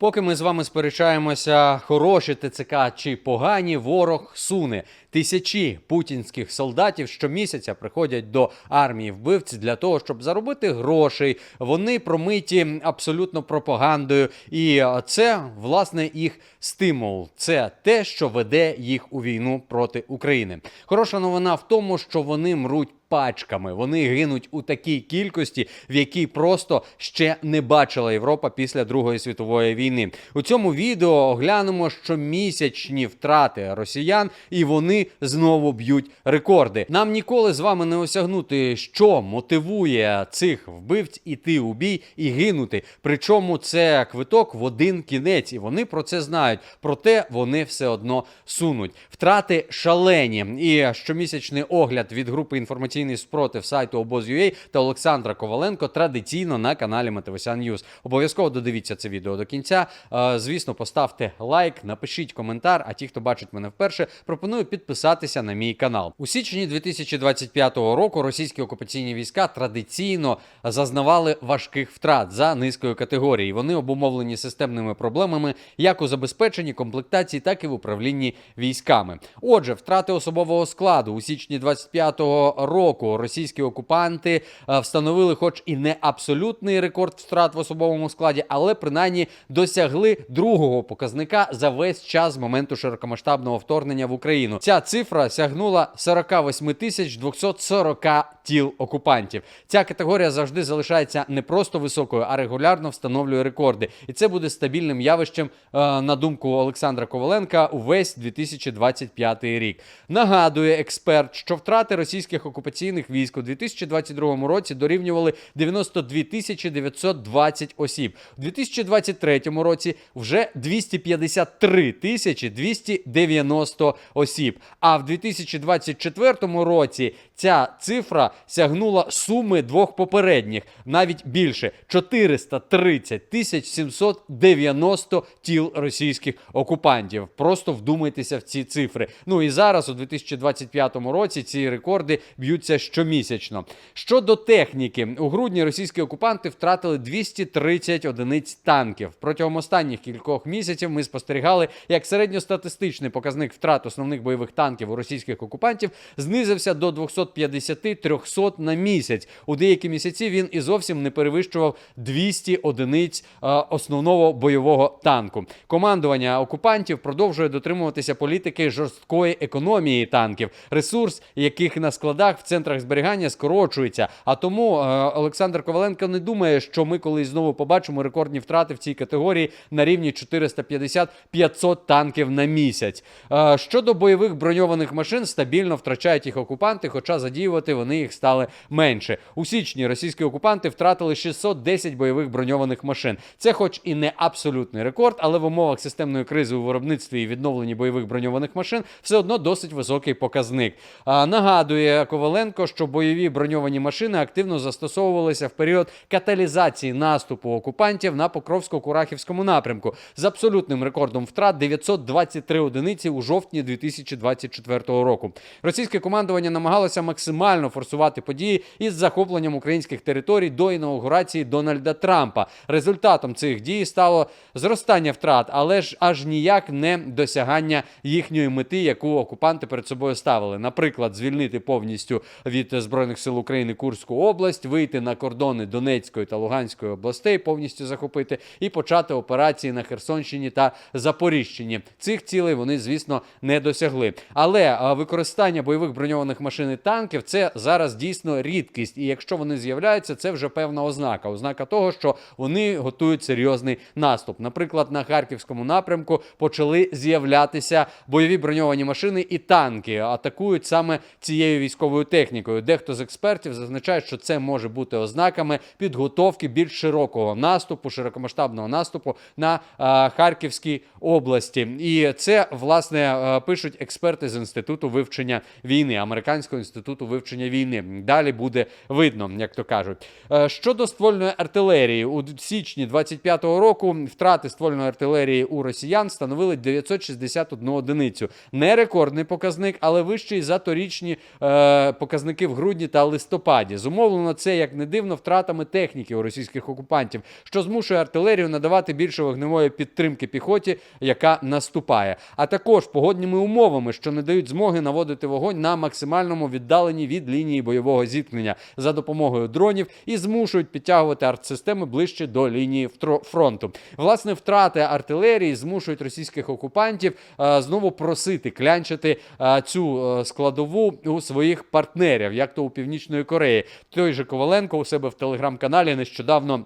Поки ми з вами сперечаємося, хороші ТЦК чи погані, ворог суне. Тисячі путінських солдатів щомісяця приходять до армії вбивць для того, щоб заробити грошей. Вони промиті абсолютно пропагандою, і це власне їх стимул. Це те, що веде їх у війну проти України. Хороша новина в тому, що вони мруть. Пачками вони гинуть у такій кількості, в якій просто ще не бачила Європа після Другої світової війни. У цьому відео оглянемо щомісячні втрати росіян, і вони знову б'ють рекорди. Нам ніколи з вами не осягнути, що мотивує цих вбивць іти у бій і гинути. Причому це квиток в один кінець, і вони про це знають. Проте вони все одно сунуть. Втрати шалені. І щомісячний огляд від групи інформаційний спротив сайту обоз.ua та Олександра Коваленко традиційно на каналі Матевосян Ньюз. Обов'язково додивіться це відео до кінця. Е, Звісно, поставте лайк, напишіть коментар. А ті, хто бачить мене вперше, пропоную підписатися на мій канал. У січні 2025 року російські окупаційні війська традиційно зазнавали важких втрат за низкою категорій. Вони обумовлені системними проблемами як у забезпеченні комплектації, так і в управлінні військами. Отже, втрати особового складу у січні 25-го року російські окупанти е, встановили, хоч і не абсолютний рекорд втрат в особовому складі, але принаймні досягли другого показника за весь час моменту широкомасштабного вторгнення в Україну. Ця цифра сягнула 48 тисяч 240 тіл окупантів. Ця категорія завжди залишається не просто високою, а регулярно встановлює рекорди. І це буде стабільним явищем, е, на думку Олександра Коваленка, увесь 2025 рік. Нагадує експерт, що втрати російських окупаційних військ у 2022 році дорівнювали 92 тисячі 920 осіб. У 2023 році вже 253 тисячі 290 осіб. А в 2024 році ця цифра сягнула суми двох попередніх, навіть більше 430 тисяч 790 тіл російських окупантів. Просто вдумайтеся в ці цифри. Ну і зараз, у 2025 році, ці рекорди б'ються щомісячно. Щодо техніки, у грудні російські окупанти втратили 230 одиниць танків. Протягом останніх кількох місяців ми спостерігали, як середньостатистичний показник втрат основних бойових танків у російських окупантів знизився до 250-300 на місяць. У деякі місяці він і зовсім не перевищував 200 одиниць е, основного бойового танку. Командування окупантів продовжує дотримуватися політики жорсткої економії танків, ресурс яких на складах в центрах зберігання скорочується. А тому е, Олександр Коваленко не думає, що ми колись знову побачимо рекордні втрати в цій категорії на рівні 450-500 танків на місяць. Е, щодо бойових броньованих машин, стабільно втрачають їх окупанти, хоча задіювати вони їх стали менше. У січні російські окупанти втратили 610 бойових броньованих машин. Це, хоч і не абсолютний рекорд, але в умовах системної кризи у виробництві і відновленні бойових броньованих машин все одно досить високий показник. А, нагадує Коваленко, що бойові броньовані машини активно застосовувалися в період каталізації наступу окупантів на Покровсько-Курахівському напрямку з абсолютним рекордом втрат 923 одиниці у жовтні 2024 року. Російське командування намагалося максимально форсувати події із захопленням українських територій до інаугурації Дональда Трампа. Результатом цих дій стало зростання втрат, але ж аж ніяк не досягання їхньої мети, яку окупанти перед собою ставили. Наприклад, звільнити повністю від збройних сил України Курську область, вийти на кордони Донецької та Луганської областей, повністю захопити і почати операції на Херсонщині та Запоріжчині. Цих цілей вони, звісно, не досягли. Але використання бойових броньованих машин і танків це зараз дійсно рідкість. І якщо вони з'являються, це вже певна ознака. Ознака того, що вони готують серйозний наступ. Наприклад, на харківському напрямку почали з'являтися бойові броньовані машини і танки. Атакують саме цією військовою технікою. Дехто з експертів зазначає, що це може бути ознаками підготовки більш широкого наступу, широкомасштабного наступу на а, Харківській області. І це власне а, пишуть експерти з інституту вивчення війни Американського інституту інституту вивчення війни. Далі буде видно, як то кажуть. Е, Щодо ствольної артилерії, у січні 25-го року втрати ствольної артилерії у росіян становили 961 одиницю. Не рекордний показник, але вищий за торічні е, показники в грудні та листопаді. Зумовлено це, як не дивно, втратами техніки у російських окупантів, що змушує артилерію надавати більше вогневої підтримки піхоті, яка наступає, а також погодніми умовами, що не дають змоги наводити вогонь на максимальному віддаленні від лінії бойового зіткнення за допомогою дронів і змушують підтягувати артсистеми ближче до лінії фронту. Власне, втрати артилерії змушують російських окупантів е, знову просити клянчити е, цю е, складову у своїх партнерів, як то у Північної Кореї. Той же Коваленко у себе в телеграм-каналі нещодавно.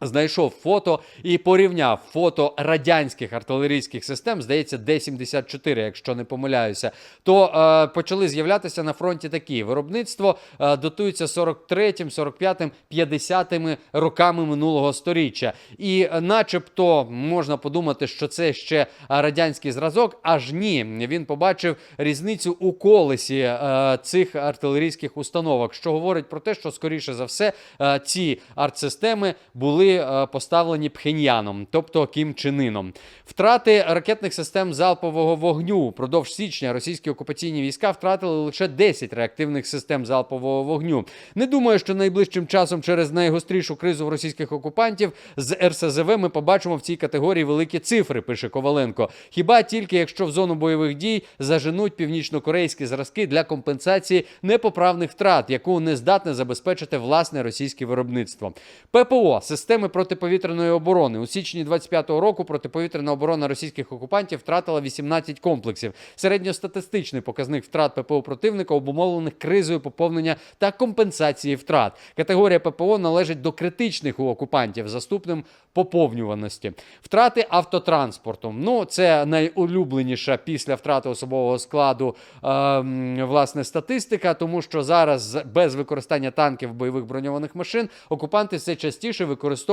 Знайшов фото і порівняв фото радянських артилерійських систем, здається, Д-74, якщо не помиляюся. То е, почали з'являтися на фронті такі: виробництво е, датується 43-м, 45-м, 50-ми роками минулого сторіччя. І, е, начебто, можна подумати, що це ще радянський зразок. Аж ні, він побачив різницю у колесі е, цих артилерійських установок, що говорить про те, що скоріше за все е, ці артсистеми були е, поставлені Пхеньяном, тобто Кім Чен Іном. Втрати ракетних систем залпового вогню впродовж січня російські окупаційні війська втратили лише 10 реактивних систем залпового вогню. Не думаю, що найближчим часом через найгострішу кризу в російських окупантів з РСЗВ ми побачимо в цій категорії великі цифри, пише Коваленко. Хіба тільки якщо в зону бойових дій заженуть північнокорейські зразки для компенсації непоправних втрат, яку не здатне забезпечити власне російське виробництво. ППО системи протиповітряної оборони у січні 25-го року протиповітряна оборона російських окупантів втратила 18 комплексів. Середньостатистичний показник втрат ППО противника обумовлених кризою поповнення та компенсації втрат. Категорія ППО належить до критичних у окупантів за ступнем поповнюваності. Втрати автотранспорту. Ну, це найулюбленіша після втрати особового складу е, власне статистика, тому що зараз без використання танків бойових броньованих машин окупанти все частіше використовують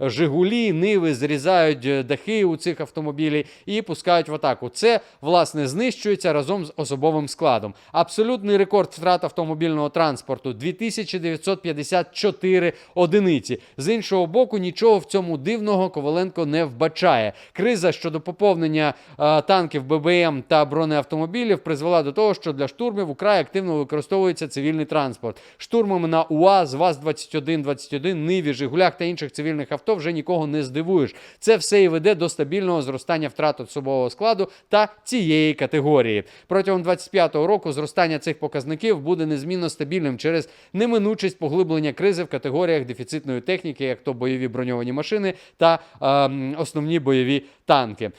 Жигулі, Ниви, зрізають е, дахи у цих автомобілів і пускають в атаку. Це власне знищується разом з особовим складом. Абсолютний рекорд втрат автомобільного транспорту 2954 одиниці. З іншого боку, нічого в цьому дивного Коваленко не вбачає. Криза щодо поповнення е, танків ББМ та бронеавтомобілів призвела до того, що для штурмів украй активно використовується цивільний транспорт. Штурмами на УАЗ, ВАЗ-21, 21, Ниві, Жигулях та інших цивільних авто вже нікого не здивуєш. Це все і веде до стабільного зростання втрат особового складу та цієї категорії. Протягом 25-го року зростання цих показників буде незмінно стабільним через неминучість поглиблення кризи в категоріях дефіцитної техніки, як то бойові броньовані машини та е, основні бойові танки.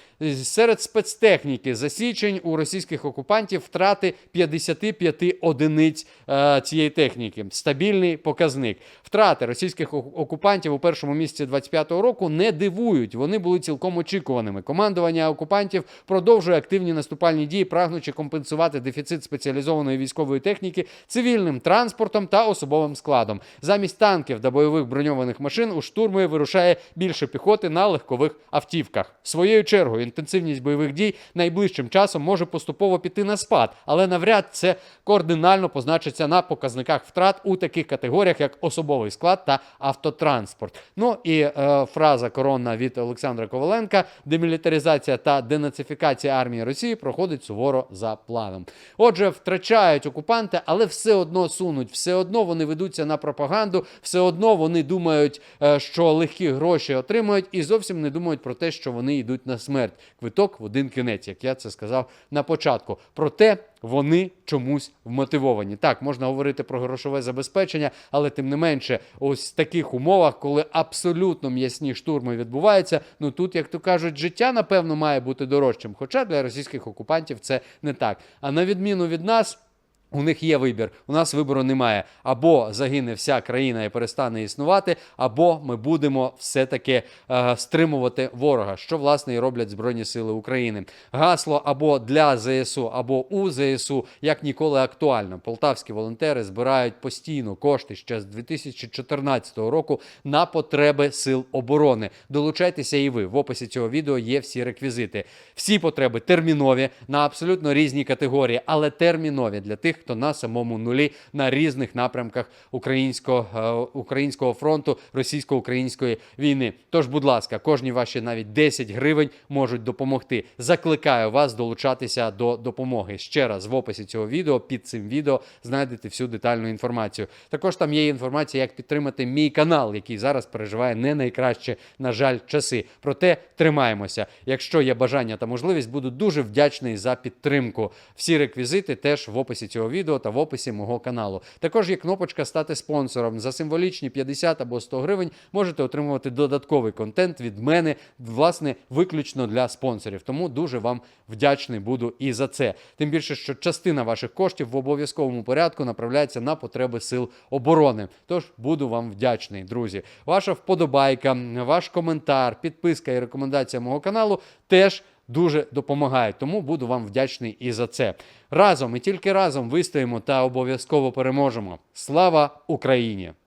Серед спецтехніки за січень у російських окупантів втрати 55 одиниць е, цієї техніки. Стабільний показник. Втрати російських окупантів у першому місяці 25-го року не дивують. Вони були цілком очікуваними. Командування окупантів продовжує активні наступальні дії, прагнучи компенсувати дефіцит спеціалізованої військової техніки цивільним транспортом та особовим складом. Замість танків та бойових броньованих машин у штурми вирушає більше піхоти на легкових автівках. Своєю чергою інтенсивність бойових дій найближчим часом може поступово піти на спад, але навряд це кардинально позначиться на показниках втрат у таких категоріях, як особовий склад та автотранспорт. Ну і е, фраза коронна від Олександра Коваленка: демілітаризація та денацифікація армії Росії проходить суворо за планом. Отже, втрачають окупанти, але все одно сунуть, все одно вони ведуться на пропаганду, все одно вони думають, е, що легкі гроші отримують, і зовсім не думають про те, що вони йдуть на смерть. Квиток в один кінець, як я це сказав на початку. Проте вони чомусь вмотивовані. Так, можна говорити про грошове забезпечення, але тим не менше, ось в таких умовах, коли абсолютно м'ясні штурми відбуваються, ну тут, як то кажуть, життя напевно має бути дорожчим. Хоча для російських окупантів це не так. А на відміну від нас. У них є вибір. У нас вибору немає. Або загине вся країна і перестане існувати, або ми будемо все-таки е, стримувати ворога, що власне і роблять Збройні Сили України. Гасло або для ЗСУ, або у ЗСУ як ніколи актуально. Полтавські волонтери збирають постійно кошти ще з 2014 року на потреби сил оборони. Долучайтеся і ви. В описі цього відео є всі реквізити. Всі потреби термінові на абсолютно різні категорії, але термінові для тих, хто на самому нулі на різних напрямках українського, е, українського фронту російсько-української війни. Тож, будь ласка, кожні ваші навіть 10 гривень можуть допомогти. Закликаю вас долучатися до допомоги. Ще раз в описі цього відео під цим відео знайдете всю детальну інформацію. Також там є інформація, як підтримати мій канал, який зараз переживає не найкраще, на жаль, часи. Проте тримаємося. Якщо є бажання та можливість, буду дуже вдячний за підтримку. Всі реквізити теж в описі відео та в описі мого каналу. Також є кнопочка стати спонсором. За символічні 50 або 100 гривень можете отримувати додатковий контент від мене, власне, виключно для спонсорів. Тому дуже вам вдячний буду і за це. Тим більше, що частина ваших коштів в обов'язковому порядку направляється на потреби сил оборони. Тож буду вам вдячний, друзі. Ваша вподобайка, ваш коментар, підписка і рекомендація мого каналу теж. Дуже допомагають, тому буду вам вдячний і за це. Разом і тільки разом вистоїмо та обов'язково переможемо. Слава Україні!